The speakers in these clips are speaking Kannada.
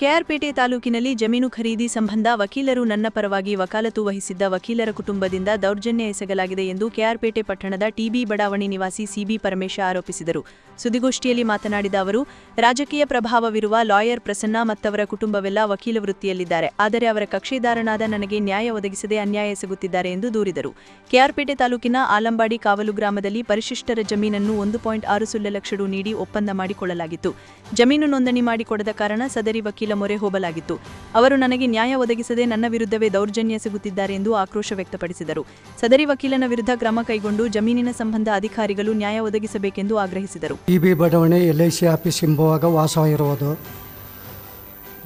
ಕೆಆರ್ಪೇಟೆ ತಾಲೂಕಿನಲ್ಲಿ ಜಮೀನು ಖರೀದಿ ಸಂಬಂಧ ವಕೀಲರು ನನ್ನ ಪರವಾಗಿ ವಕಾಲತು ವಹಿಸಿದ್ದ ವಕೀಲರ ಕುಟುಂಬದಿಂದ ದೌರ್ಜನ್ಯ ಎಸಗಲಾಗಿದೆ ಎಂದು ಕೆಆರ್ಪೇಟೆ ಪಟ್ಟಣದ ಟಿಬಿ ಬಡಾವಣೆ ನಿವಾಸಿ ಸಿಬಿ ಪರಮೇಶ ಆರೋಪಿಸಿದರು. ಸುದ್ದಿಗೋಷ್ಠಿಯಲ್ಲಿ ಮಾತನಾಡಿದ ಅವರು, ರಾಜಕೀಯ ಪ್ರಭಾವವಿರುವ ಲಾಯರ್ ಪ್ರಸನ್ನ ಮತ್ತವರ ಕುಟುಂಬವೆಲ್ಲ ವಕೀಲ ವೃತ್ತಿಯಲ್ಲಿದ್ದಾರೆ. ಆದರೆ ಅವರ ಕಕ್ಷಿದಾರನಾದ ನನಗೆ ನ್ಯಾಯ ಒದಗಿಸದೆ ಅನ್ಯಾಯ ಎಸಗುತ್ತಿದ್ದಾರೆ ಎಂದು ದೂರಿದರು. ಕೆಆರ್ಪೇಟೆ ತಾಲೂಕಿನ ಆಲಂಬಾಡಿ ಕಾವಲು ಗ್ರಾಮದಲ್ಲಿ ಪರಿಶಿಷ್ಟರ ಜಮೀನನ್ನು ಒಂದು ಪಾಯಿಂಟ್ ಆರು ಸೊನ್ನೆ ಲಕ್ಷ ರು ನೀಡಿ ಒಪ್ಪಂದ ಮಾಡಿಕೊಳ್ಳಲಾಗಿತ್ತು. ಜಮೀನು ನೋಂದಣಿ ಮಾಡಿಕೊಡದ ಕಾರಣ ಸದರಿ ವಕೀಲ ಮೊರೆ ಹೋಗಲಾಗಿತ್ತು ಅವರು ನನಗೆ ನ್ಯಾಯ ಒದಗಿಸದೆ ನನ್ನ ವಿರುದ್ಧವೇ ದೌರ್ಜನ್ಯ ಸಿಗುತ್ತಿದ್ದಾರೆ ಎಂದು ಆಕ್ರೋಶ ವ್ಯಕ್ತಪಡಿಸಿದರು. ಸದರಿ ವಕೀಲನ ವಿರುದ್ಧ ಕ್ರಮ ಕೈಗೊಂಡು ಜಮೀನಿನ ಸಂಬಂಧ ಅಧಿಕಾರಿಗಳು ನ್ಯಾಯ ಒದಗಿಸಬೇಕೆಂದು ಆಗ್ರಹಿಸಿದರು. ಬಿ ಬಡಾವಣೆ ಎಲ್ಐಸಿ ಆಫೀಸ್ ಎಂಬುವಾಗ ವಾಸವಾಗಿರುವುದು.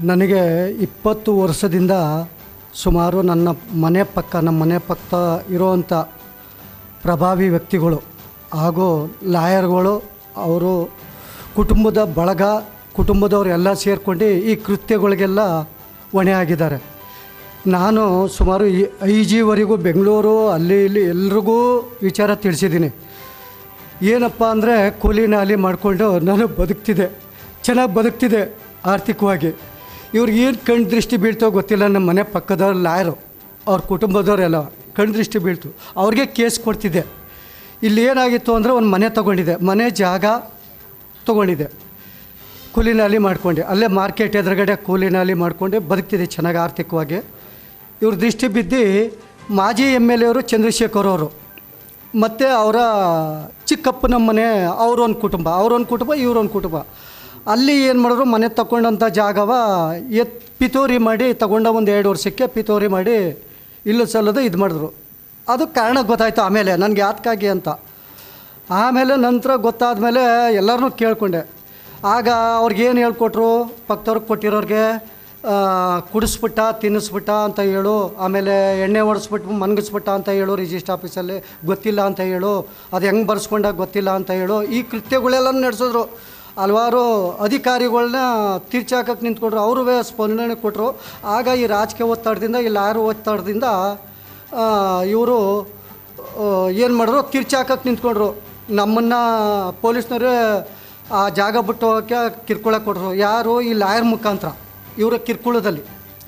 ನನಗೆ ಇಪ್ಪತ್ತು ವರ್ಷದಿಂದ ಸುಮಾರು ನನ್ನ ಮನೆ ಪಕ್ಕ, ನಮ್ಮ ಮನೆ ಪಕ್ಕ ಇರುವಂಥ ಪ್ರಭಾವಿ ವ್ಯಕ್ತಿಗಳು ಹಾಗೂ ಲಾಯರ್ಗಳು, ಅವರು ಕುಟುಂಬದ ಬಳಗ ಕುಟುಂಬದವರು ಎಲ್ಲ ಸೇರಿಕೊಂಡು ಈ ಕೃತ್ಯಗಳಿಗೆಲ್ಲ ಹೊಣೆ ಆಗಿದ್ದಾರೆ. ನಾನು ಸುಮಾರು ಐ ಜಿವರೆಗೂ ಬೆಂಗಳೂರು, ಅಲ್ಲಿ ಇಲ್ಲಿ ಎಲ್ರಿಗೂ ವಿಚಾರ ತಿಳಿಸಿದ್ದೀನಿ. ಏನಪ್ಪ ಅಂದರೆ ಕೂಲಿ ನಾಲಿ ಮಾಡಿಕೊಂಡು ನಾನು ಬದುಕ್ತಿದ್ದೆ. ಚೆನ್ನಾಗಿ ಬದುಕ್ತಿದ್ದೆ ಆರ್ಥಿಕವಾಗಿ. ಇವ್ರಿಗೆ ಏನು ಕಣ್ಣು ದೃಷ್ಟಿ ಬೀಳ್ತೋ ಗೊತ್ತಿಲ್ಲ, ನಮ್ಮ ಮನೆ ಪಕ್ಕದವ್ರು ಲಾಯರು, ಅವ್ರ ಕುಟುಂಬದವರೆಲ್ಲ ಕಣ್ಣು ದೃಷ್ಟಿ ಬೀಳ್ತು. ಅವ್ರಿಗೆ ಕೇಸ್ ಕೊಡ್ತಿದ್ದೆ. ಇಲ್ಲಿ ಏನಾಗಿತ್ತು ಅಂದರೆ ಒಂದು ಮನೆ ತೊಗೊಂಡಿದ್ದೆ. ಮನೆ ಜಾಗ ತೊಗೊಂಡಿದ್ದೆ. ಕೂಲಿ ಮಾಡಿಕೊಂಡೆ. ಅಲ್ಲೇ ಮಾರ್ಕೆಟ್ ಎದುರುಗಡೆ ಕೂಲಿನಾಲಿ ಮಾಡಿಕೊಂಡೆ. ಬದುಕ್ತಿದೆ ಚೆನ್ನಾಗಿ, ಆರ್ಥಿಕವಾಗಿ. ಇವ್ರ ದೃಷ್ಟಿ ಬಿದ್ದು ಮಾಜಿ ಎಂ ಎಲ್ ಎವರು ಚಂದ್ರಶೇಖರ್ ಅವರು, ಮತ್ತು ಅವರ ಚಿಕ್ಕಪ್ಪನ ಮನೆ ಅವರೊಂದು ಕುಟುಂಬ ಅವರೊಂದು ಕುಟುಂಬ, ಇವರೊಂದು ಕುಟುಂಬ. ಅಲ್ಲಿ ಏನು ಮಾಡಿದ್ರು, ಮನೆ ತಗೊಂಡಂಥ ಜಾಗವ ಎತ್, ಪಿತೋರಿ ಮಾಡಿ ತಗೊಂಡ ಒಂದು ಎರಡು ವರ್ಷಕ್ಕೆ ಪಿತೋರಿ ಮಾಡಿ ಇಲ್ಲೂ ಸಲ್ಲದು ಇದು ಮಾಡಿದ್ರು. ಅದು ಕಾರಣ ಗೊತ್ತಾಯ್ತು ಆಮೇಲೆ, ನನಗೆ ಯಾತಕ್ಕಾಗಿ ಅಂತ. ಆಮೇಲೆ ನಂತರ ಗೊತ್ತಾದ ಮೇಲೆ ಎಲ್ಲರನ್ನೂ ಕೇಳಿಕೊಂಡೆ. ಆಗ ಅವ್ರಿಗೇನು ಹೇಳ್ಕೊಟ್ರು? ಪಕ್ಕದವ್ರಿಗೆ ಕೊಟ್ಟಿರೋರಿಗೆ ಕುಡಿಸ್ಬಿಟ್ಟ, ತಿನ್ನಿಸ್ಬಿಟ್ಟ ಅಂತ ಹೇಳು, ಆಮೇಲೆ ಎಣ್ಣೆ ಹೊಡೆಸ್ಬಿಟ್ಟು ಮನ್ಗಿಸ್ಬಿಟ್ಟ ಅಂತ ಹೇಳು ರಿಜಿಸ್ಟ್ರ್ ಆಫೀಸಲ್ಲಿ ಗೊತ್ತಿಲ್ಲ ಅಂತ ಹೇಳು, ಅದು ಹೆಂಗೆ ಬರ್ಸ್ಕೊಂಡಾಗ ಗೊತ್ತಿಲ್ಲ ಅಂತ ಹೇಳು, ಈ ಕೃತ್ಯಗಳೆಲ್ಲ ನಡೆಸಿದ್ರು. ಹಲವಾರು ಅಧಿಕಾರಿಗಳನ್ನ ತೀರ್ಚಾಕಕ್ಕೆ ನಿಂತ್ಕೊಂಡ್ರು ಅವರು ಸ್ಪಂದನೆ ಕೊಟ್ಟರು ಆಗ ಈ ರಾಜಕೀಯ ಒತ್ತಡದಿಂದ, ಈ ಯಾರು ಒತ್ತಡದಿಂದ ಇವರು ಏನು ಮಾಡಿದ್ರು? ತೀರ್ಚಾಕಕ್ಕೆ ನಿಂತ್ಕೊಂಡ್ರು. ನಮ್ಮನ್ನು ಪೊಲೀಸ್ನವರೇ ಆ ಜಾಗ ಬಿಟ್ಟು ಹೋಗೋಕ್ಕೆ ಕಿರ್ಕುಳ ಕೊಟ್ಟರು ಯಾರು ಈ ಲಾಯರ್ ಮುಖಾಂತರ ಇವರ ಕಿರ್ಕುಳದಲ್ಲಿ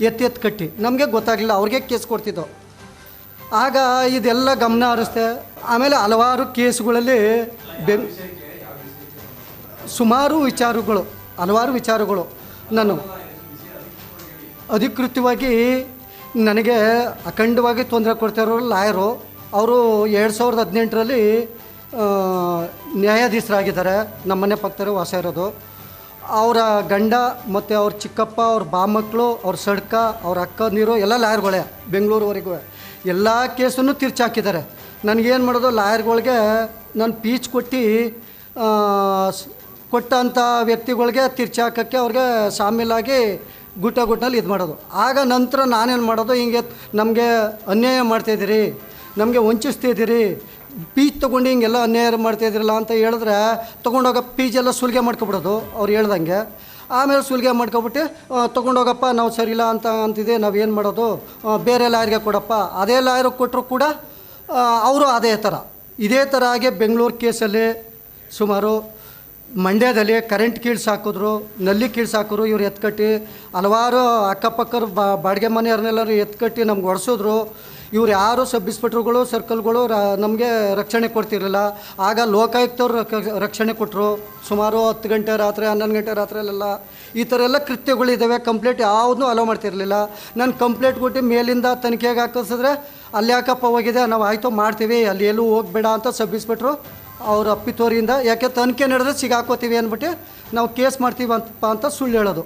ಎತ್ತಿ ಎತ್ತು ಕಟ್ಟಿ. ನಮಗೆ ಗೊತ್ತಾಗಲಿಲ್ಲ, ಅವ್ರಿಗೆ ಕೇಸ್ ಕೊಡ್ತಿದ್ದವು ಆಗ ಇದೆಲ್ಲ ಗಮನ ಹರಿಸ್ತೆ ಆಮೇಲೆ ಹಲವಾರು ಕೇಸುಗಳಲ್ಲಿ ಬೆಂಗ್ ಸುಮಾರು ವಿಚಾರಗಳು, ಹಲವಾರು ವಿಚಾರಗಳು ನಾನು ಅಧಿಕೃತವಾಗಿ ನನಗೆ ಅಖಂಡವಾಗಿ ತೊಂದರೆ ಕೊಡ್ತಾ ಇರೋರು ಲಾಯರು, ಅವರು ಎರಡು ಸಾವಿರದ ಹದಿನೆಂಟರಲ್ಲಿ ನ್ಯಾಯಾಧೀಶರಾಗಿದ್ದಾರೆ. ನಮ್ಮನೆ ಪಕ್ಕದಲ್ಲಿ ವಾಸ ಇರೋದು. ಅವರ ಗಂಡ ಮತ್ತು ಅವ್ರ ಚಿಕ್ಕಪ್ಪ, ಅವ್ರ ಬಾಮಕ್ಕಳು ಅವ್ರ ಸಡ್ಕ, ಅವ್ರ ಅಕ್ಕ ನೀರು ಎಲ್ಲ ಲಾಯರ್ಗಳೇ, ಬೆಂಗಳೂರುವರೆಗೂ. ಎಲ್ಲ ಕೇಸನ್ನು ತಿರ್ಚಾಕಿದ್ದಾರೆ. ನನಗೇನು ಮಾಡೋದು, ಲಾಯರ್ಗಳಿಗೆ ನಾನು ಪೀಚ್ ಕೊಟ್ಟು ಕೊಟ್ಟಂಥ ವ್ಯಕ್ತಿಗಳಿಗೆ ತಿರ್ಚಾಕಕ್ಕೆ ಅವ್ರಿಗೆ ಶಾಮೀಲಾಗಿ ಗುಟ್ಟ ಗುಟ್ಟಲ್ಲಿ ಇದು ಮಾಡೋದು. ಆಗ ನಂತರ ನಾನೇನು ಮಾಡೋದು, ಹಿಂಗೆ ನಮಗೆ ಅನ್ಯಾಯ ಮಾಡ್ತಾಯಿದ್ದೀರಿ ನಮಗೆ ವಂಚಿಸ್ತಿದ್ದೀರಿ ಪೀಚ್ ತೊಗೊಂಡು ಹಿಂಗೆಲ್ಲ ಅನ್ಯಾಯ ಮಾಡ್ತಾಯಿದ್ರಲ್ಲ ಅಂತ ಹೇಳಿದ್ರೆ ತೊಗೊಂಡೋಗ ಪೀಜೆಲ್ಲ ಸುಲಿಗೆ ಮಾಡ್ಕೊಬಿಡೋದು ಅವ್ರು ಹೇಳ್ದಂಗೆ. ಆಮೇಲೆ ಸುಲಿಗೆ ಮಾಡ್ಕೊಬಿಟ್ಟು ತೊಗೊಂಡೋಗಪ್ಪ ನಾವು ಸರಿಯಿಲ್ಲ ಅಂತ ಅಂತಿದೆ ನಾವೇನು ಮಾಡೋದು? ಆ, ಬೇರೆ ಲಾಯರ್ಗೆ ಕೊಡಪ್ಪ. ಅದೇ ಲಾಯರ್ ಕೊಟ್ಟರು ಕೂಡ ಅವರು ಅದೇ ಥರ. ಇದೇ ಥರ ಹಾಗೆ ಬೆಂಗಳೂರು ಕೇಸಲ್ಲಿ ಸುಮಾರು ಮಂಡ್ಯದಲ್ಲಿ ಕರೆಂಟ್ ಕೀಳ್ಸ್ ಹಾಕಿದ್ರು, ನಲ್ಲಿ ಕೀಳ್ಸ್ ಹಾಕಿದ್ರು, ಇವ್ರು ಎತ್ಕಟ್ಟಿ ಹಲವಾರು ಅಕ್ಕಪಕ್ಕರ ಬಾಡಿಗೆ ಮನೆಯವ್ರನ್ನೆಲ್ಲರೂ ಎತ್ಕಟ್ಟಿ ನಮ್ಗೆ ಹೊಡೆಸಿದ್ರು ಇವ್ರು ಯಾರು ಸಬ್ ಇನ್ಸ್ಪೆಕ್ಟ್ರುಗಳು ಸರ್ಕಲ್ಗಳು ರ, ನಮಗೆ ರಕ್ಷಣೆ ಕೊಡ್ತಿರಲಿಲ್ಲ. ಆಗ ಲೋಕಾಯುಕ್ತವ್ರು ರಕ- ರಕ್ಷಣೆ ಕೊಟ್ಟರು ಸುಮಾರು ಹತ್ತು ಗಂಟೆ ರಾತ್ರಿ, ಹನ್ನೊಂದು ಗಂಟೆ ರಾತ್ರಿಯಲ್ಲೆಲ್ಲ ಈ ಥರ ಎಲ್ಲ ಕೃತ್ಯಗಳಿದ್ದಾವೆ ಕಂಪ್ಲೇಂಟ್ ಯಾವುದನ್ನೂ ಅಲೋ ಮಾಡ್ತಿರಲಿಲ್ಲ. ನಾನು ಕಂಪ್ಲೇಂಟ್ ಕೊಟ್ಟು ಮೇಲಿಂದ ತನಿಖೆಗೆ ಹಾಕಿಸಿದ್ರೆ ಅಲ್ಲಿ ಯಾಕಪ್ಪ ಹೋಗಿದೆ? ನಾವು ಆಯಿತು ಮಾಡ್ತೀವಿ. ಅಲ್ಲಿ ಎಲ್ಲೂ ಹೋಗಬೇಡ ಅಂತ ಸಬ್ ಇನ್ಸ್ಪೆಕ್ಟ್ರು ಅವ್ರ ಅಪ್ಪಿತೋರಿಯಿಂದ ಯಾಕೆ ತನಿಖೆ ನಡೆದ್ರೆ ಸಿಗಾಕೋತೀವಿ ಅಂದ್ಬಿಟ್ಟು ನಾವು ಕೇಸ್ ಮಾಡ್ತೀವಿ ಅಂತ ಅಂತ ಸುಳ್ಳು ಹೇಳೋದು.